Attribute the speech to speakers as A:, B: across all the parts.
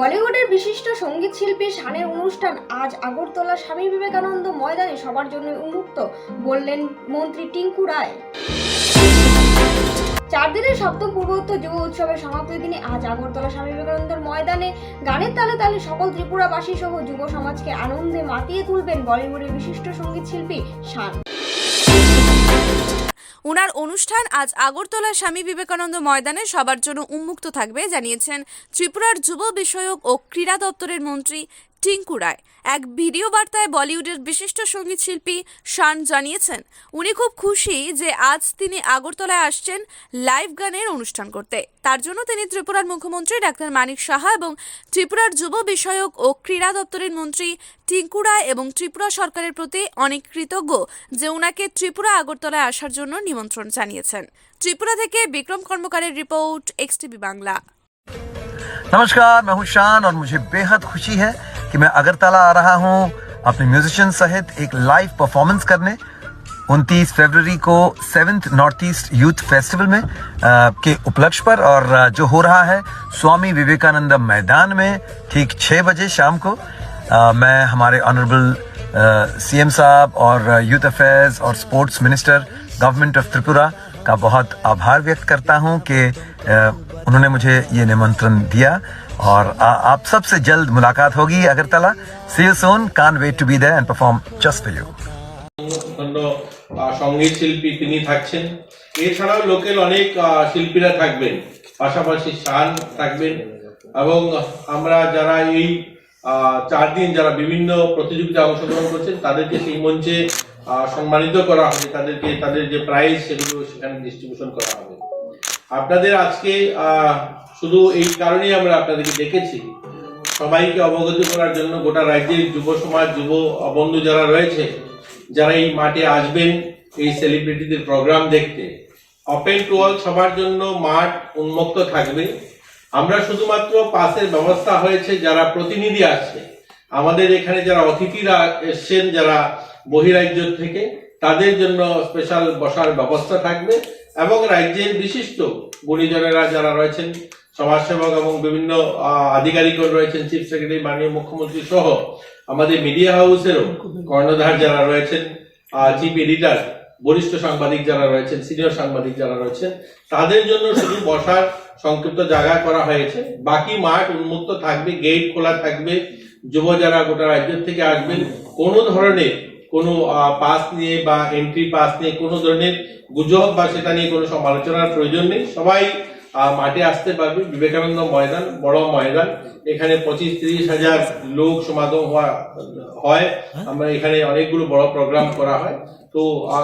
A: বলিউডের বিশিষ্ট সংগীত শিল্পী শানের অনুষ্ঠান আজ আগরতলা স্বামী বিবেকানন্দ ময়দানে সবার জন্য উন্মুক্ত, বললেন মন্ত্রী টিঙ্কু রায়। চার দিনের সপ্তম পূর্বোত্তর যুব উৎসবের সমাপ্তির দিনে আজ আগরতলা স্বামী বিবেকানন্দের ময়দানে গানের তালে তালে সকল ত্রিপুরাবাসী সহ যুব সমাজকে আনন্দে মাতিয়ে তুলবেন বলিউডের বিশিষ্ট সংগীত শিল্পী শান।
B: উনার অনুষ্ঠান আজ আগরতলা স্বামী বিবেকানন্দ ময়দানে সবার জন্য উন্মুক্ত থাকবে, জানিয়েছেন ত্রিপুরার যুব বিষয়ক ও ক্রীড়া দপ্তরের মন্ত্রী টিঙ্কু রায় এক ভিডিও বার্তায় বলিউডের বিশিষ্ট সঙ্গীত শিল্পী শান জানিয়েছেন উনি খুব খুশি যে আজ তিনি আগরতলায় আসছেন লাইভ গানের অনুষ্ঠান করতে তার জন্য তিনি ত্রিপুরার মুখ্যমন্ত্রী ডাক্তার মানিক সাহা এবং ত্রিপুরার যুব বিষয়ক ও ক্রীড়া দপ্তরের মন্ত্রী টিঙ্কু রায় এবং ত্রিপুরা সরকারের প্রতি অনেক কৃতজ্ঞ যে ওনাকে ত্রিপুরা আগরতলায় আসার জন্য নিমন্ত্রণ জানিয়েছেন ত্রিপুরা থেকে বিক্রম কর্মকারের রিপোর্ট এক্সটিভি বাংলা
C: नमस्कार मैं हूं शान और मुझे बेहद खुशी है कि मैं अगरतला आ रहा हूँ अपने म्यूजिशियन सहित एक लाइव परफॉर्मेंस करने 29 फरवरी को seventh north east youth festival में अ, के उपलक्ष्य पर और जो हो रहा है स्वामी विवेकानंद मैदान में ठीक 6 बजे शाम को। अ, मैं हमारे ऑनरेबल सीएम साहब और यूथ अफेयर्स और sports minister government of Tripura का बहुत आभार व्यक्त करता हूँ कि उन्होंने मुझे ये निमंत्रण दिया। और आ, आप सबसे जल्द मुलाकात होगी Agartala see you soon can't wait to be there and perform just for you
D: অন্য আহ, সঙ্গীত শিল্পী তিনি থাকছেন এছাড়াও লোকেল অনেক আহ, শিল্পীরা থাকবেন পাশাপাশি শান থাকবেন এবং আমরা যারা এই আহ, চার দিন যারা বিভিন্ন প্রতিযোগিতায় অংশগ্রহণ করছেন তাদেরকে সেই মঞ্চে আহ, সম্মানিত করা হবে তাদেরকে তাদের যে প্রাইজ সেগুলো সেখানে ডিস্ট্রিবিউশন করা হবে আপনাদের আজকে আহ, শুধু এই কারণেই আমরা আপনাদেরকে দেখেছি। সবাইকে অবগত করার জন্য গোটা রাজ্যের যুব সমাজ, যুব বন্ধু যারা রয়েছে, যারা এই মাঠে আসবেন, এই সেলিব্রিটিদের প্রোগ্রাম দেখতে ওপেন টু অল সবার জন্য মাঠ উন্মুক্ত থাকবে। আমরা শুধুমাত্র পাসের ব্যবস্থা হয়েছে, যারা প্রতিনিধি আসছে আমাদের এখানে যারা অতিথিরা এসছেন, যারা বহিরাজ্য থেকে, তাদের জন্য স্পেশাল বসার ব্যবস্থা থাকবে এবং রাজ্যের বিশিষ্ট গুণীজনেরা যারা রয়েছেন সমাজসেবক এবং বিভিন্ন আহ, আধিকারিকগণ রয়েছেন চিফ সেক্রেটারি মাননীয় মুখ্যমন্ত্রী সহ আমাদের মিডিয়া হাউসেরও কর্ণধার যারা রয়েছেন চিফ এডিটার বরিষ্ঠ সাংবাদিক যারা রয়েছেন সিনিয়র সাংবাদিক যারা রয়েছেন তাদের জন্য শুধু বসার সংক্ষিপ্ত জায়গা করা হয়েছে। বাকি মাঠ উন্মুক্ত থাকবে গেট খোলা থাকবে যুব যারা গোটা রাজ্য থেকে আসবেন কোনো ধরনের কোনো পাস নিয়ে বা এন্ট্রি পাস নিয়ে কোনো ধরনের গুজব বা সেটা নিয়ে কোনো সমালোচনার প্রয়োজন নেই। সবাই মাঠে আসতে পারবে বিবেকানন্দ ময়দান বড় ময়দান। এখানে পঁচিশ তিরিশ হাজার লোক সমাগম হওয়া হয়। আমরা এখানে অনেকগুলো বড় প্রোগ্রাম করা হয়। তো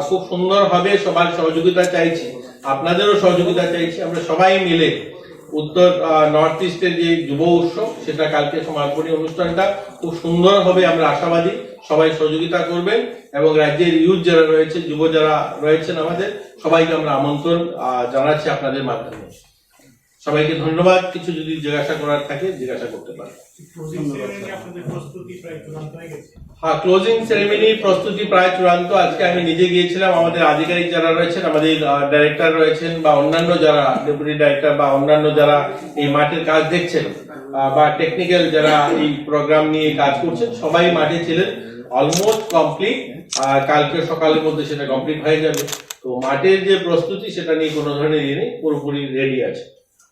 D: খুব সুন্দর ভাবে সবার সহযোগিতা চাইছি। আপনাদেরও সহযোগিতা চাইছি। আমরা সবাই মিলে উত্তর নর্থ ইস্টের যে যুব উৎসব সেটা কালকে সমাপনী অনুষ্ঠানটা খুব সুন্দর হবে আমরা আশাবাদী সবাই সহযোগিতা করবেন এবং রাজ্যের ইউথ যারা রয়েছে যুব যারা রয়েছেন আমাদের সবাইকে আমরা আমন্ত্রণ জানাচ্ছি আপনাদের মাধ্যমে। সবাইকে ধন্যবাদ। কিছু যদি জিজ্ঞাসা করার থাকে জিজ্ঞাসা করতে পারেন হ্যাঁ ক্লোজিং সেরেমনি প্রস্তুতি প্রায় চূড়ান্ত। আজকে আমি নিজে গিয়েছিলাম। আমাদের আধিকারিক যারা রয়েছেন আমাদের ডাইরেক্টর রয়েছেন বা অন্যান্য যারা ডেপুটি ডাইরেক্টর বা অন্যান্য যারা এই মাঠের কাজ দেখছেন বা টেকনিক্যাল যারা এই প্রোগ্রাম নিয়ে কাজ করছেন সবাই মাঠে ছিলেন। অলমোস্ট কমপ্লিট আর কালকে সকালের মধ্যে সেটা কমপ্লিট হয়ে যাবে। তো মাঠের যে প্রস্তুতি সেটা নিয়ে কোনো ধরনের ইয়ে নেই। পুরোপুরি রেডি আছে।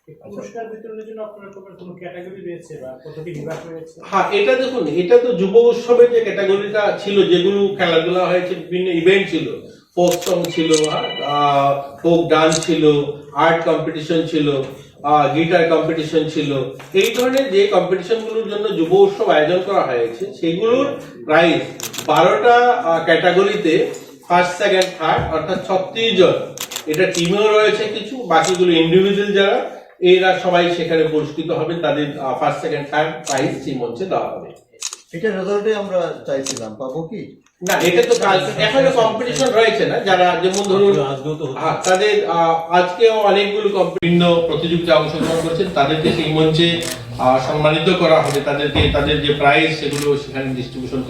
E: পুরস্কার বিতরণের জন্য আপনার কোনো- কোনো ক্যাটাগরি রয়েছে বা কতটি বিভাগ রয়েছে?
D: হ্যাঁ এটা দেখুন এটা তো যুব উৎসবের যে ক্যাটাগরিটা ছিল যেগুলো খেলাধুলা হয়েছে বিভিন্ন ইভেন্ট ছিল। ফোক সং ছিল ফোক ডান্স ছিল আর্ট কম্পিটিশন ছিল গিটার কম্পিটিশন ছিল। এই ধরনের যে কম্পিটিশনগুলোর জন্য যুব উৎসব আয়োজন করা হয়েছে সেগুলোর প্রাইস বারোটা ক্যাটাগরিতে ফার্স্ট সেকেন্ড থার্ড অর্থাৎ ছত্রিশ জন। এটা টিমেও রয়েছে কিছু বাকিগুলো ইন্ডিভিজুয়াল যারা এরা সবাই সেখানে পুরস্কৃত হবেন তাদের ফার্স্ট সেকেন্ড থার্ড প্রাইজ সেই মঞ্চে দেওয়া হবে।
F: এটা রেজাল্টে আমরা চাইছিলাম পাবো কি?
D: না এটা তো কাল এখনও কম্পিটিশন রয়েছে না যারা যেমন ধরুন হ্যাঁ, তাদের আজকেও অনেকগুলো বিভিন্ন প্রতিযোগিতায় অংশগ্রহণ করেছেন তাদেরকে সেই মঞ্চে আহ, সম্মানিত করা হবে তাদেরকে তাদের যে প্রাইজ সেগুলো সেখানে ডিস্ট্রিবিউশন